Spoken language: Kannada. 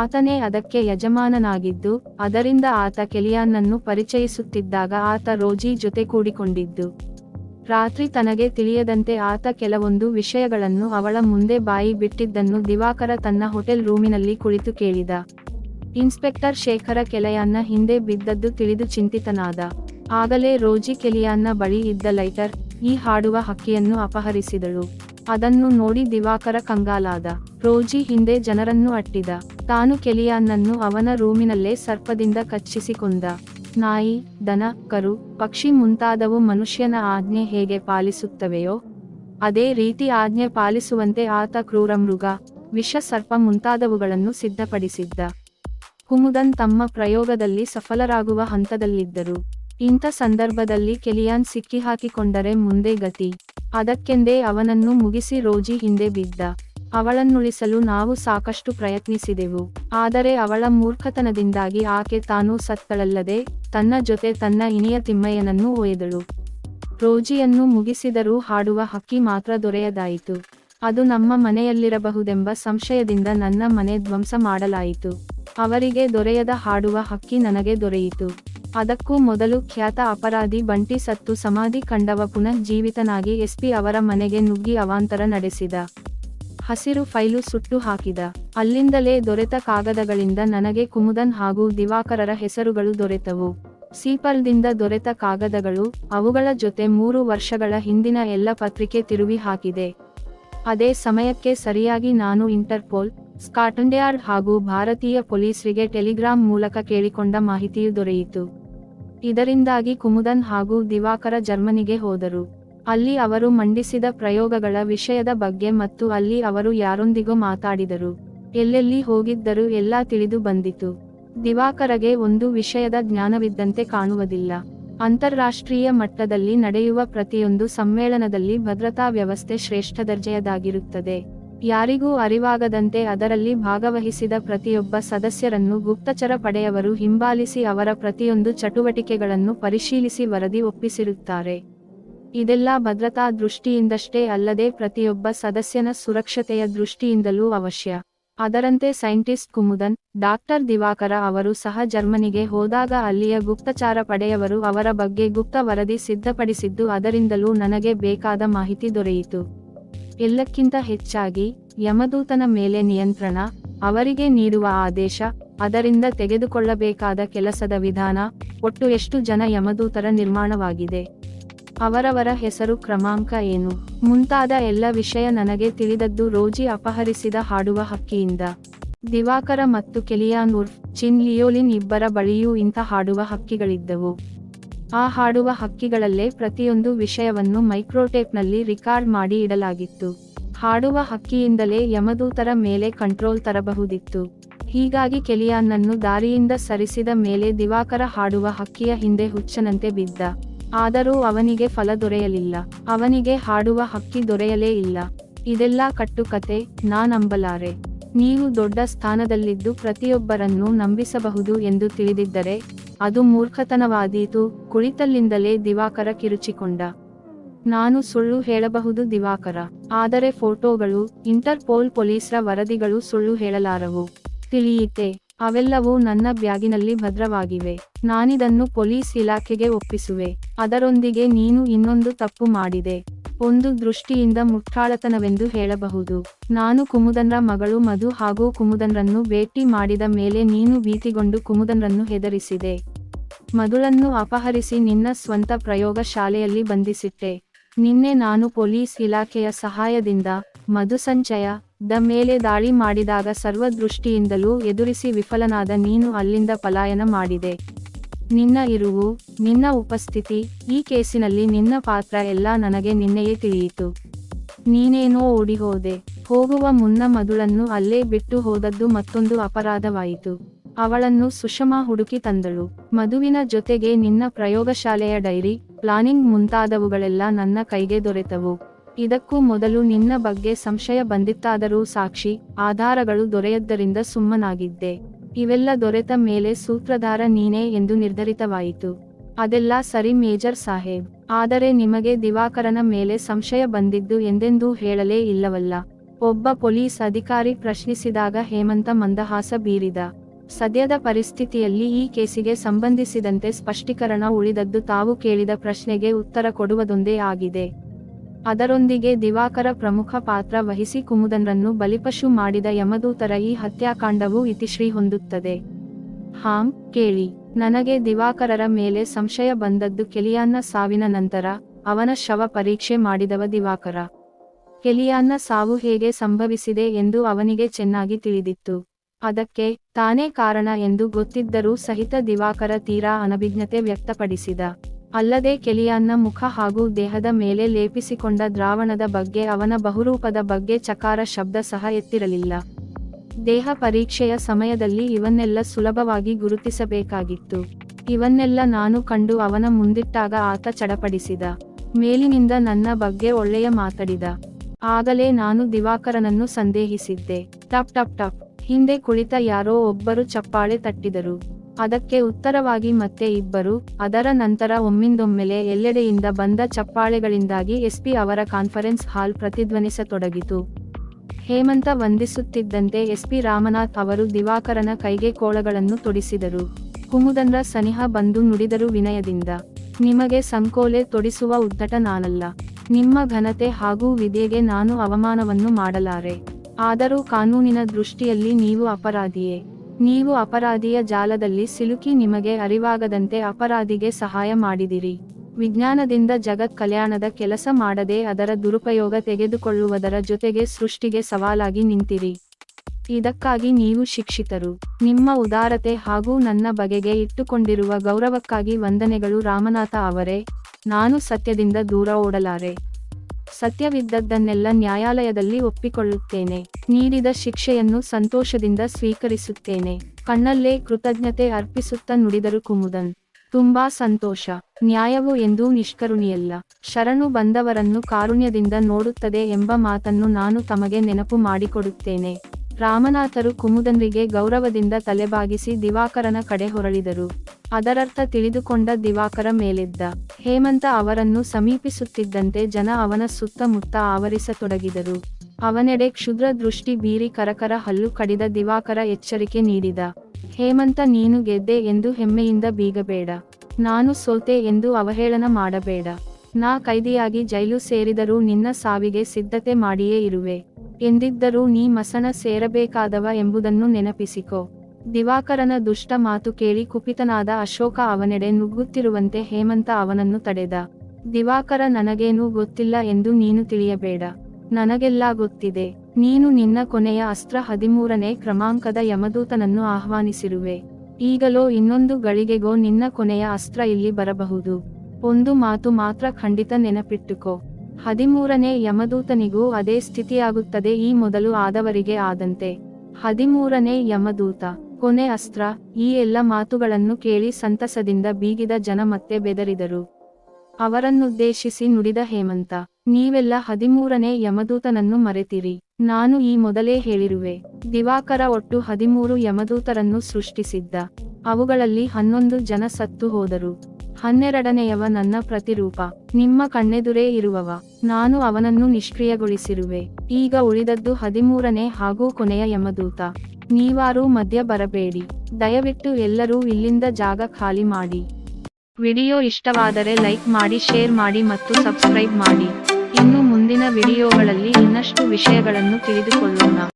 ಆತನೇ ಅದಕ್ಕೆ ಯಜಮಾನನಾಗಿದ್ದು, ಅದರಿಂದ ಆತ ಕೆಲಿಯಾನ್ನನ್ನು ಪರಿಚಯಿಸುತ್ತಿದ್ದಾಗ ಆತ ರೋಜಿ ಜೊತೆ ಕೂಡಿಕೊಂಡಿದ್ದು. ರಾತ್ರಿ ತನಗೆ ತಿಳಿಯದಂತೆ ಆತ ಕೆಲವೊಂದು ವಿಷಯಗಳನ್ನು ಅವಳ ಮುಂದೆ ಬಾಯಿ ಬಿಟ್ಟಿದ್ದನ್ನು ದಿವಾಕರ ತನ್ನ ಹೋಟೆಲ್ ರೂಮಿನಲ್ಲಿ ಕುಳಿತು ಕೇಳಿದ. ಇನ್ಸ್ಪೆಕ್ಟರ್ ಶೇಖರ ಕೆಲೆಯಾನ್ನ ಹಿಂದೆ ಬಿದ್ದದ್ದು ತಿಳಿದು ಚಿಂತಿತನಾದ. ಆಗಲೇ ರೋಜಿ ಕೆಲಿಯಾನ್ನ ಬಳಿ ಇದ್ದ ಲೈಟರ್, ಈ ಹಾಡುವ ಹಕ್ಕಿಯನ್ನು ಅಪಹರಿಸಿದಳು. ಅದನ್ನು ನೋಡಿ ದಿವಾಕರ ಕಂಗಾಲಾದ. ರೋಜಿ ಹಿಂದೆ ಜನರನ್ನು ಅಟ್ಟಿದ. ತಾನು ಕೆಲಿಯಾನ್ನನ್ನು ಅವನ ರೂಮಿನಲ್ಲೇ ಸರ್ಪದಿಂದ ಕಚ್ಚಿಸಿಕೊಂಡ. ನಾಯಿ, ದನ, ಕರು, ಪಕ್ಷಿ ಮುಂತಾದವು ಮನುಷ್ಯನ ಆಜ್ಞೆ ಹೇಗೆ ಪಾಲಿಸುತ್ತವೆಯೋ, ಅದೇ ರೀತಿ ಆಜ್ಞೆ ಪಾಲಿಸುವಂತೆ ಆತ ಕ್ರೂರ ಮೃಗ, ವಿಷ ಸರ್ಪ ಮುಂತಾದವುಗಳನ್ನು ಸಿದ್ಧಪಡಿಸಿದ್ದ. ಕುಮುದನ್ ತಮ್ಮ ಪ್ರಯೋಗದಲ್ಲಿ ಸಫಲರಾಗುವ ಹಂತದಲ್ಲಿದ್ದರು. ಇಂಥ ಸಂದರ್ಭದಲ್ಲಿ ಕೆಲಿಯಾನ್ ಸಿಕ್ಕಿಹಾಕಿಕೊಂಡರೆ ಮುಂದೆ ಗತಿ. ಅದಕ್ಕೆಂದೇ ಅವನನ್ನು ಮುಗಿಸಿ ರೋಜಿ ಹಿಂದೆ ಬಿದ್ದ. ಅವಳನ್ನುಳಿಸಲು ನಾವು ಸಾಕಷ್ಟು ಪ್ರಯತ್ನಿಸಿದೆವು. ಆದರೆ ಅವಳ ಮೂರ್ಖತನದಿಂದಾಗಿ ಆಕೆ ತಾನು ಸತ್ತಳಲ್ಲದೆ, ತನ್ನ ಜೊತೆ ತನ್ನ ಇನಿಯ ತಿಮ್ಮಯ್ಯನನ್ನು ಒಯ್ದಳು. ರೋಜಿಯನ್ನು ಮುಗಿಸಿದರೂ ಹಾಡುವ ಹಕ್ಕಿ ಮಾತ್ರ ದೊರೆಯದಾಯಿತು. ಅದು ನಮ್ಮ ಮನೆಯಲ್ಲಿರಬಹುದೆಂಬ ಸಂಶಯದಿಂದ ನನ್ನ ಮನೆ ಧ್ವಂಸ ಮಾಡಲಾಯಿತು. ಅವರಿಗೆ ದೊರೆಯದ ಹಾಡುವ ಹಕ್ಕಿ ನನಗೆ ದೊರೆಯಿತು. ಅದಕ್ಕೂ ಮೊದಲು ಖ್ಯಾತ ಅಪರಾಧಿ ಬಂಟಿ ಸತ್ತು ಸಮಾಧಿ ಕಂಡವ ಪುನಃ ಜೀವಿತನಾಗಿ ಎಸ್ಪಿ ಅವರ ಮನೆಗೆ ನುಗ್ಗಿ ಅವಾಂತರ ನಡೆಸಿದ. ಹಸಿರು ಫೈಲು ಸುಟ್ಟು ಹಾಕಿದ. ಅಲ್ಲಿಂದಲೇ ದೊರೆತ ಕಾಗದಗಳಿಂದ ನನಗೆ ಕುಮುದನ್ ಹಾಗೂ ದಿವಾಕರರ ಹೆಸರುಗಳು ದೊರೆತವು. ಸೀಪಲ್ದಿಂದ ದೊರೆತ ಕಾಗದಗಳು, ಅವುಗಳ ಜೊತೆ ಮೂರು ವರ್ಷಗಳ ಹಿಂದಿನ ಎಲ್ಲ ಪತ್ರಿಕೆ ತಿರುವಿ ಹಾಕಿದೆ. ಅದೇ ಸಮಯಕ್ಕೆ ಸರಿಯಾಗಿ ನಾನು ಇಂಟರ್ಪೋಲ್ ಸ್ಕಾಟ್ಲೆಂಡ್ ಯಾರ್ಡ್ ಹಾಗೂ ಭಾರತೀಯ ಪೊಲೀಸರಿಗೆ ಟೆಲಿಗ್ರಾಮ್ ಮೂಲಕ ಕೇಳಿಕೊಂಡ ಮಾಹಿತಿಯು ದೊರೆಯಿತು. ಇದರಿಂದಾಗಿ ಕುಮುದನ್ ಹಾಗೂ ದಿವಾಕರ ಜರ್ಮನಿಗೆ ಹೋದರು. ಅಲ್ಲಿ ಅವರು ಮಂಡಿಸಿದ ಪ್ರಯೋಗಗಳ ವಿಷಯದ ಬಗ್ಗೆ ಮತ್ತು ಅಲ್ಲಿ ಅವರು ಯಾರೊಂದಿಗೂ ಮಾತಾಡಿದರು. ಎಲ್ಲೆಲ್ಲಿ ಹೋಗಿದ್ದರು ಎಲ್ಲ ತಿಳಿದು ಬಂದಿತು. ದಿವಾಕರಗೆ ಒಂದು ವಿಷಯದ ಜ್ಞಾನವಿದ್ದಂತೆ ಕಾಣುವುದಿಲ್ಲ. ಅಂತಾರಾಷ್ಟ್ರೀಯ ಮಟ್ಟದಲ್ಲಿ ನಡೆಯುವ ಪ್ರತಿಯೊಂದು ಸಮ್ಮೇಳನದಲ್ಲಿ ಭದ್ರತಾ ವ್ಯವಸ್ಥೆ ಶ್ರೇಷ್ಠ ದರ್ಜೆಯದಾಗಿರುತ್ತದೆ. ಯಾರಿಗೂ ಅರಿವಾಗದಂತೆ ಅದರಲ್ಲಿ ಭಾಗವಹಿಸಿದ ಪ್ರತಿಯೊಬ್ಬ ಸದಸ್ಯರನ್ನು ಗುಪ್ತಚರ ಪಡೆಯವರು ಹಿಂಬಾಲಿಸಿ ಅವರ ಪ್ರತಿಯೊಂದು ಚಟುವಟಿಕೆಗಳನ್ನು ಪರಿಶೀಲಿಸಿ ವರದಿ ಒಪ್ಪಿಸಿರುತ್ತಾರೆ. ಇದೆಲ್ಲ ಭದ್ರತಾ ದೃಷ್ಟಿಯಿಂದಷ್ಟೇ ಅಲ್ಲದೆ ಪ್ರತಿಯೊಬ್ಬ ಸದಸ್ಯನ ಸುರಕ್ಷತೆಯ ದೃಷ್ಟಿಯಿಂದಲೂ ಅವಶ್ಯ. ಅದರಂತೆ ಸೈಂಟಿಸ್ಟ್ ಕುಮುದನ್, ಡಾಕ್ಟರ್ ದಿವಾಕರ ಅವರು ಸಹ ಜರ್ಮನಿಗೆ ಹೋದಾಗ ಅಲ್ಲಿಯ ಗುಪ್ತಚಾರ ಪಡೆಯವರು ಅವರ ಬಗ್ಗೆ ಗುಪ್ತ ವರದಿ ಸಿದ್ಧಪಡಿಸಿದ್ದು ಅದರಿಂದಲೂ ನನಗೆ ಬೇಕಾದ ಮಾಹಿತಿ ದೊರೆಯಿತು. ಎಲ್ಲಕ್ಕಿಂತ ಹೆಚ್ಚಾಗಿ ಯಮದೂತನ ಮೇಲೆ ನಿಯಂತ್ರಣ, ಅವರಿಗೆ ನೀಡುವ ಆದೇಶ, ಅದರಿಂದ ತೆಗೆದುಕೊಳ್ಳಬೇಕಾದ ಕೆಲಸದ ವಿಧಾನ, ಒಟ್ಟು ಎಷ್ಟು ಜನ ಯಮದೂತರ ನಿರ್ಮಾಣವಾಗಿದೆ? ಅವರವರ ಹೆಸರು ಕ್ರಮಾಂಕ ಏನು? ಮುಂತಾದ ಎಲ್ಲ ವಿಷಯ ನನಗೆ ತಿಳಿದದ್ದು ರೋಜಿ ಅಪಹರಿಸಿದ ಹಾಡುವ ಹಕ್ಕಿಯಿಂದ. ದಿವಾಕರ ಮತ್ತು ಕೆಲಿಯಾನ್ ಉರ್ಫ್, ಚಿನ್ ಲಿಯೋಲಿನ್ ಇಬ್ಬರ ಬಳಿಯೂ ಇಂಥ ಹಾಡುವ ಹಕ್ಕಿಗಳಿದ್ದವು. ಆ ಹಾಡುವ ಹಕ್ಕಿಗಳಲ್ಲೇ ಪ್ರತಿಯೊಂದು ವಿಷಯವನ್ನು ಮೈಕ್ರೋಟೇಪ್ನಲ್ಲಿ ರಿಕಾರ್ಡ್ ಮಾಡಿ ಇಡಲಾಗಿತ್ತು. ಹಾಡುವ ಹಕ್ಕಿಯಿಂದಲೇ ಯಮದೂತರ ಮೇಲೆ ಕಂಟ್ರೋಲ್ ತರಬಹುದಿತ್ತು. ಹೀಗಾಗಿ ಕೆಲಿಯಾನ್ನನ್ನು ದಾರಿಯಿಂದ ಸರಿಸಿದ ಮೇಲೆ ದಿವಾಕರ ಹಾಡುವ ಹಕ್ಕಿಯ ಹಿಂದೆ ಹುಚ್ಚನಂತೆ ಬಿದ್ದ. ಆದರೂ ಅವನಿಗೆ ಫಲ ದೊರೆಯಲಿಲ್ಲ. ಅವನಿಗೆ ಹಾಡುವ ಹಕ್ಕಿ ದೊರೆಯಲೇ ಇಲ್ಲ. ಇದೆಲ್ಲ ಕಟ್ಟುಕತೆ, ನಾನಂಬಲಾರೆ. ನೀವು ದೊಡ್ಡ ಸ್ಥಾನದಲ್ಲಿದ್ದು ಪ್ರತಿಯೊಬ್ಬರನ್ನೂ ನಂಬಿಸಬಹುದು ಎಂದು ತಿಳಿದಿದ್ದರೆ ಅದು ಮೂರ್ಖತನವಾದೀತು, ಕುಳಿತಲ್ಲಿಂದಲೇ ದಿವಾಕರ ಕಿರುಚಿಕೊಂಡ. ನಾನು ಸುಳ್ಳು ಹೇಳಬಹುದು ದಿವಾಕರ, ಆದರೆ ಫೋಟೋಗಳು, ಇಂಟರ್ಪೋಲ್ ಪೊಲೀಸರ ವರದಿಗಳು ಸುಳ್ಳು ಹೇಳಲಾರವು. ತಿಳಿಯಿತೆ, ಅವೆಲ್ಲವೂ ನನ್ನ ಬ್ಯಾಗಿನಲ್ಲಿ ಭದ್ರವಾಗಿವೆ. ನಾನಿದನ್ನು ಪೊಲೀಸ್ ಇಲಾಖೆಗೆ ಒಪ್ಪಿಸುವೆ, ಅದರೊಂದಿಗೆ ನೀನು ಇನ್ನೊಂದು ತಪ್ಪು ಮಾಡಿದೆ. ಒಂದು ದೃಷ್ಟಿಯಿಂದ ಮುಟ್ಟಾಳತನವೆಂದು ಹೇಳಬಹುದು. ನಾನು ಕುಮುದನ್ರ ಮಗಳು ಮಧು ಹಾಗೂ ಕುಮುದನ್ರನ್ನು ಭೇಟಿ ಮಾಡಿದ ಮೇಲೆ ನೀನು ಭೀತಿಗೊಂಡು ಕುಮುದನ್ರನ್ನು ಹೆದರಿಸಿದೆ. ಮಧುಳನ್ನು ಅಪಹರಿಸಿ ನಿನ್ನ ಸ್ವಂತ ಪ್ರಯೋಗ ಶಾಲೆಯಲ್ಲಿ ಬಂಧಿಸಿಟ್ಟೆ. ನಿನ್ನೆ ನಾನು ಪೊಲೀಸ್ ಇಲಾಖೆಯ ಸಹಾಯದಿಂದ ಮಧು ಸಂಚಯ ದ ಮೇಲೆ ದಾಳಿ ಮಾಡಿದಾಗ ಸರ್ವದೃಷ್ಟಿಯಿಂದಲೂ ಎದುರಿಸಿ ವಿಫಲನಾದ ನೀನು ಅಲ್ಲಿಂದ ಪಲಾಯನ ಮಾಡಿದೆ. ನಿನ್ನ ಇರುವು, ನಿನ್ನ ಉಪಸ್ಥಿತಿ, ಈ ಕೇಸಿನಲ್ಲಿ ನಿನ್ನ ಪಾತ್ರ ಎಲ್ಲ ನನಗೆ ನಿನ್ನೆಯೇ ತಿಳಿಯಿತು. ನೀನೇನೋ ಓಡಿಹೋದೆ, ಹೋಗುವ ಮುನ್ನ ಮದುಳನ್ನು ಅಲ್ಲೇ ಬಿಟ್ಟು ಹೋದದ್ದು ಮತ್ತೊಂದು ಅಪರಾಧವಾಯಿತು. ಅವಳನ್ನು ಸುಷಮಾ ಹುಡುಕಿ ತಂದಳು. ಮಧುವಿನ ಜೊತೆಗೆ ನಿನ್ನ ಪ್ರಯೋಗಶಾಲೆಯ ಡೈರಿ, ಪ್ಲಾನಿಂಗ್ ಮುಂತಾದವುಗಳೆಲ್ಲ ನನ್ನ ಕೈಗೆ ದೊರೆತವು. ಇದಕ್ಕೂ ಮೊದಲು ನಿನ್ನ ಬಗ್ಗೆ ಸಂಶಯ ಬಂದಿತ್ತಾದರೂ ಸಾಕ್ಷಿ, ಆಧಾರಗಳು ದೊರೆಯದ್ದರಿಂದ ಸುಮ್ಮನಾಗಿದ್ದೆ. ಇವೆಲ್ಲ ದೊರೆತ ಮೇಲೆ ಸೂತ್ರಧಾರ ನೀನೇ ಎಂದು ನಿರ್ಧರಿತವಾಯಿತು. ಅದೆಲ್ಲ ಸರಿ ಮೇಜರ್ ಸಾಹೇಬ್. ಆದರೆ ನಿಮಗೆ ದಿವಾಕರನ ಮೇಲೆ ಸಂಶಯ ಬಂದಿದ್ದು ಎಂದೆಂದೂ ಹೇಳಲೇ ಇಲ್ಲವಲ್ಲ. ಒಬ್ಬ ಪೊಲೀಸ್ ಅಧಿಕಾರಿ ಪ್ರಶ್ನಿಸಿದಾಗ ಹೇಮಂತ ಮಂದಹಾಸ ಬೀರಿದ. ಸದ್ಯದ ಪರಿಸ್ಥಿತಿಯಲ್ಲಿ ಈ ಕೇಸಿಗೆ ಸಂಬಂಧಿಸಿದಂತೆ ಸ್ಪಷ್ಟೀಕರಣ ಉಳಿದದ್ದು ತಾವು ಕೇಳಿದ ಪ್ರಶ್ನೆಗೆ ಉತ್ತರ ಕೊಡುವುದೊಂದೇ ಆಗಿದೆ. ಅದರೊಂದಿಗೆ ದಿವಾಕರ ಪ್ರಮುಖ ಪಾತ್ರ ವಹಿಸಿ ಕುಮುದನ್ರನ್ನು ಬಲಿಪಶು ಮಾಡಿದ ಯಮದೂತರ ಈ ಹತ್ಯಾಕಾಂಡವು ಇತಿಶ್ರೀ ಹೊಂದುತ್ತದೆ. ಹಾಂ, ಕೇಳಿ. ನನಗೆ ದಿವಾಕರರ ಮೇಲೆ ಸಂಶಯ ಬಂದದ್ದು ಕೆಲಿಯಾನ್ನ ಸಾವಿನ ನಂತರ, ಅವನ ಶವ ಪರೀಕ್ಷೆ ಮಾಡಿದವ ದಿವಾಕರ. ಕೆಲಿಯಾನ್ನ ಸಾವು ಹೇಗೆ ಸಂಭವಿಸಿದೆ ಎಂದು ಅವನಿಗೆ ಚೆನ್ನಾಗಿ ತಿಳಿದಿತ್ತು. ಅದಕ್ಕೆ, ತಾನೇ ಕಾರಣ ಎಂದು ಗೊತ್ತಿದ್ದರೂ ಸಹಿತ ದಿವಾಕರ ತೀರಾ ಅನಭಿಜ್ಞತೆ ವ್ಯಕ್ತಪಡಿಸಿದ. ಅಲ್ಲದೆ ಕೆಲಿಯಾನ್ನ ಮುಖ ಹಾಗೂ ದೇಹದ ಮೇಲೆ ಲೇಪಿಸಿಕೊಂಡ ದ್ರಾವಣದ ಬಗ್ಗೆ ಅವನ ಬಹುರೂಪದ ಬಗ್ಗೆ ಚಕಾರ ಶಬ್ದ ಸಹ ಎತ್ತಿರಲಿಲ್ಲ. ದೇಹ ಪರೀಕ್ಷೆಯ ಸಮಯದಲ್ಲಿ ಇವನ್ನೆಲ್ಲ ಸುಲಭವಾಗಿ ಗುರುತಿಸಬೇಕಾಗಿತ್ತು. ಇವನ್ನೆಲ್ಲ ನಾನು ಕಂಡು ಅವನ ಮುಂದಿಟ್ಟಾಗ ಆತ ಚಡಪಡಿಸಿದ. ಮೇಲಿನಿಂದ ನನ್ನ ಬಗ್ಗೆ ಒಳ್ಳೆಯ ಮಾತಾಡಿದ. ಆಗಲೇ ನಾನು ದಿವಾಕರನನ್ನು ಸಂದೇಹಿಸಿದ್ದೆ. ಟಪ್ ಟಪ್ ಟಪ್. ಹಿಂದೆ ಕುಳಿತ ಯಾರೋ ಒಬ್ಬರು ಚಪ್ಪಾಳೆ ತಟ್ಟಿದರು. ಅದಕ್ಕೆ ಉತ್ತರವಾಗಿ ಮತ್ತೆ ಇಬ್ಬರು, ಅದರ ನಂತರ ಒಮ್ಮಿಂದೊಮ್ಮೆಲೆ ಎಲ್ಲೆಡೆಯಿಂದ ಬಂದ ಚಪ್ಪಾಳೆಗಳಿಂದಾಗಿ ಎಸ್ಪಿ ಅವರ ಕಾನ್ಫರೆನ್ಸ್ ಹಾಲ್ ಪ್ರತಿಧ್ವನಿಸತೊಡಗಿತು. ಹೇಮಂತ ವಂದಿಸುತ್ತಿದ್ದಂತೆ ಎಸ್ಪಿ ರಾಮನಾಥ್ ಅವರು ದಿವಾಕರನ ಕೈಗೆ ಕೋಳಗಳನ್ನು ತೊಡಿಸಿದರು. ಕುಮುದನ್ರ ಸನಿಹ ಬಂದು ನುಡಿದರು ವಿನಯದಿಂದ. ನಿಮಗೆ ಸಂಕೋಲೆ ತೊಡಿಸುವ ಉದ್ದಟ ನಾನಲ್ಲ. ನಿಮ್ಮ ಘನತೆ ಹಾಗೂ ವಿದ್ಯೆಗೆ ನಾನು ಅವಮಾನವನ್ನು ಮಾಡಲಾರೆ. ಆದರೂ ಕಾನೂನಿನ ದೃಷ್ಟಿಯಲ್ಲಿ ನೀವು ಅಪರಾಧಿಯೇ. ನೀವು ಅಪರಾಧಿಯ ಜಾಲದಲ್ಲಿ ಸಿಲುಕಿ ನಿಮಗೆ ಅರಿವಾಗದಂತೆ ಅಪರಾಧಿಗೆ ಸಹಾಯ ಮಾಡಿದಿರಿ. ವಿಜ್ಞಾನದಿಂದ ಜಗತ್ ಕಲ್ಯಾಣದ ಕೆಲಸ ಮಾಡದೆ ಅದರ ದುರುಪಯೋಗ ತೆಗೆದುಕೊಳ್ಳುವುದರ ಜೊತೆಗೆ ಸೃಷ್ಟಿಗೆ ಸವಾಲಾಗಿ ನಿಂತಿರಿ. ಇದಕ್ಕಾಗಿ ನೀವು ಶಿಕ್ಷಿತರು. ನಿಮ್ಮ ಉದಾರತೆ ಹಾಗೂ ನನ್ನ ಬಗೆಗೆ ಇಟ್ಟುಕೊಂಡಿರುವ ಗೌರವಕ್ಕಾಗಿ ವಂದನೆಗಳು ರಾಮನಾಥ ಅವರೇ. ನಾನು ಸತ್ಯದಿಂದ ದೂರ ಓಡಲಾರೆ. ಸತ್ಯವಿದ್ದದ್ದನ್ನೆಲ್ಲ ನ್ಯಾಯಾಲಯದಲ್ಲಿ ಒಪ್ಪಿಕೊಳ್ಳುತ್ತೇನೆ. ನೀಡಿದ ಶಿಕ್ಷೆಯನ್ನು ಸಂತೋಷದಿಂದ ಸ್ವೀಕರಿಸುತ್ತೇನೆ. ಕಣ್ಣಲ್ಲೇ ಕೃತಜ್ಞತೆ ಅರ್ಪಿಸುತ್ತ ನುಡಿದರು ಕುಮುದನ್. ತುಂಬಾ ಸಂತೋಷ. ನ್ಯಾಯವು ಎಂದೂ ನಿಷ್ಕರುಣಿಯಲ್ಲ. ಶರಣು ಬಂದವರನ್ನು ಕಾರುಣ್ಯದಿಂದ ನೋಡುತ್ತದೆ ಎಂಬ ಮಾತನ್ನು ನಾನು ತಮಗೆ ನೆನಪು ಮಾಡಿಕೊಡುತ್ತೇನೆ. ರಾಮನಾಥರು ಕುಮುದನ್ರಿಗೆ ಗೌರವದಿಂದ ತಲೆಬಾಗಿಸಿ ದಿವಾಕರನ ಕಡೆ ಹೊರಳಿದರು. ಅದರರ್ಥ ತಿಳಿದುಕೊಂಡ ದಿವಾಕರ ಮೇಲೆದ್ದ ಹೇಮಂತ ಅವರನ್ನು ಸಮೀಪಿಸುತ್ತಿದ್ದಂತೆ ಜನ ಅವನ ಸುತ್ತಮುತ್ತ ಆವರಿಸತೊಡಗಿದರು. ಅವನೆಡೆ ಕ್ಷುದ್ರ ದೃಷ್ಟಿ ಬೀರಿ ಕರಕರ ಹಲ್ಲು ಕಡಿದ ದಿವಾಕರ ಎಚ್ಚರಿಕೆ ನೀಡಿದ. ಹೇಮಂತ, ನೀನು ಗೆದ್ದೆ ಎಂದು ಹೆಮ್ಮೆಯಿಂದ ಬೀಗಬೇಡ. ನಾನು ಸೋತೆ ಎಂದು ಅವಹೇಳನ ಮಾಡಬೇಡ. ನಾ ಕೈದಿಯಾಗಿ ಜೈಲು ಸೇರಿದರೂ ನಿನ್ನ ಸಾವಿಗೆ ಸಿದ್ಧತೆ ಮಾಡಿಯೇ ಇರುವೆ. ಎಂದಿದ್ದರೂ ನೀ ಮಸಣ ಸೇರಬೇಕಾದವ ಎಂಬುದನ್ನು ನೆನಪಿಸಿಕೊ. ದಿವಾಕರನ ದುಷ್ಟ ಮಾತು ಕೇಳಿ ಕುಪಿತನಾದ ಅಶೋಕ ಅವನೆಡೆ ನುಗ್ಗುತ್ತಿರುವಂತೆ ಹೇಮಂತ ಅವನನ್ನು ತಡೆದ. ದಿವಾಕರ, ನನಗೇನೂ ಗೊತ್ತಿಲ್ಲ ಎಂದು ನೀನು ತಿಳಿಯಬೇಡ. ನನಗೆಲ್ಲ ಗೊತ್ತಿದೆ. ನೀನು ನಿನ್ನ ಕೊನೆಯ ಅಸ್ತ್ರ ಹದಿಮೂರನೇ ಕ್ರಮಾಂಕದ ಯಮದೂತನನ್ನು ಆಹ್ವಾನಿಸಿರುವೆ. ಈಗಲೋ ಇನ್ನೊಂದು ಗಳಿಗೆಗೋ ನಿನ್ನ ಕೊನೆಯ ಅಸ್ತ್ರ ಇಲ್ಲಿ ಬರಬಹುದು. ಒಂದು ಮಾತು ಮಾತ್ರ ಖಂಡಿತ ನೆನಪಿಟ್ಟುಕೋ. ಹದಿಮೂರನೇ ಯಮದೂತನಿಗೂ ಅದೇ ಸ್ಥಿತಿಯಾಗುತ್ತದೆ ಈ ಮೊದಲು ಆದವರಿಗೆ ಆದಂತೆ. ಹದಿಮೂರನೇ ಯಮದೂತ ಕೊನೆ ಅಸ್ತ್ರ, ಈ ಎಲ್ಲ ಮಾತುಗಳನ್ನು ಕೇಳಿ ಸಂತಸದಿಂದ ಬೀಗಿದ ಜನ ಮತ್ತೆ ಬೆದರಿದರು. ಅವರನ್ನುದ್ದೇಶಿಸಿ ನುಡಿದ ಹೇಮಂತ, ನೀವೆಲ್ಲ ಹದಿಮೂರನೇ ಯಮದೂತನನ್ನು ಮರೆತಿರಿ. ನಾನು ಈ ಮೊದಲೇ ಹೇಳಿರುವೆ. ದಿವಾಕರ ಒಟ್ಟು ಹದಿಮೂರು ಯಮದೂತರನ್ನು ಸೃಷ್ಟಿಸಿದ್ದ. ಅವುಗಳಲ್ಲಿ ಹನ್ನೊಂದು ಜನ ಸತ್ತು ಹೋದರು. ಹನ್ನೆರಡನೆಯವ ನನ್ನ ಪ್ರತಿರೂಪ. ನಿಮ್ಮ ಕಣ್ಣೆದುರೇ ಇರುವವ. ನಾನು ಅವನನ್ನು ನಿಷ್ಕ್ರಿಯಗೊಳಿಸಿರುವೆ. ಈಗ ಉಳಿದದ್ದು ಹದಿಮೂರನೇ ಹಾಗೂ ಕೊನೆಯ ಯಮದೂತ. ನೀವಾರೂ ಮಧ್ಯ ಬರಬೇಡಿ. ದಯವಿಟ್ಟು ಎಲ್ಲರೂ ಇಲ್ಲಿಂದ ಜಾಗ ಖಾಲಿ ಮಾಡಿ. ವಿಡಿಯೋ ಇಷ್ಟವಾದರೆ ಲೈಕ್ ಮಾಡಿ, ಶೇರ್ ಮಾಡಿ ಮತ್ತು ಸಬ್ಸ್ಕ್ರೈಬ್ ಮಾಡಿ. ಇನ್ನು ಮುಂದಿನ ವಿಡಿಯೋಗಳಲ್ಲಿ ಇನ್ನಷ್ಟು ವಿಷಯಗಳನ್ನು ತಿಳಿದುಕೊಳ್ಳೋಣ.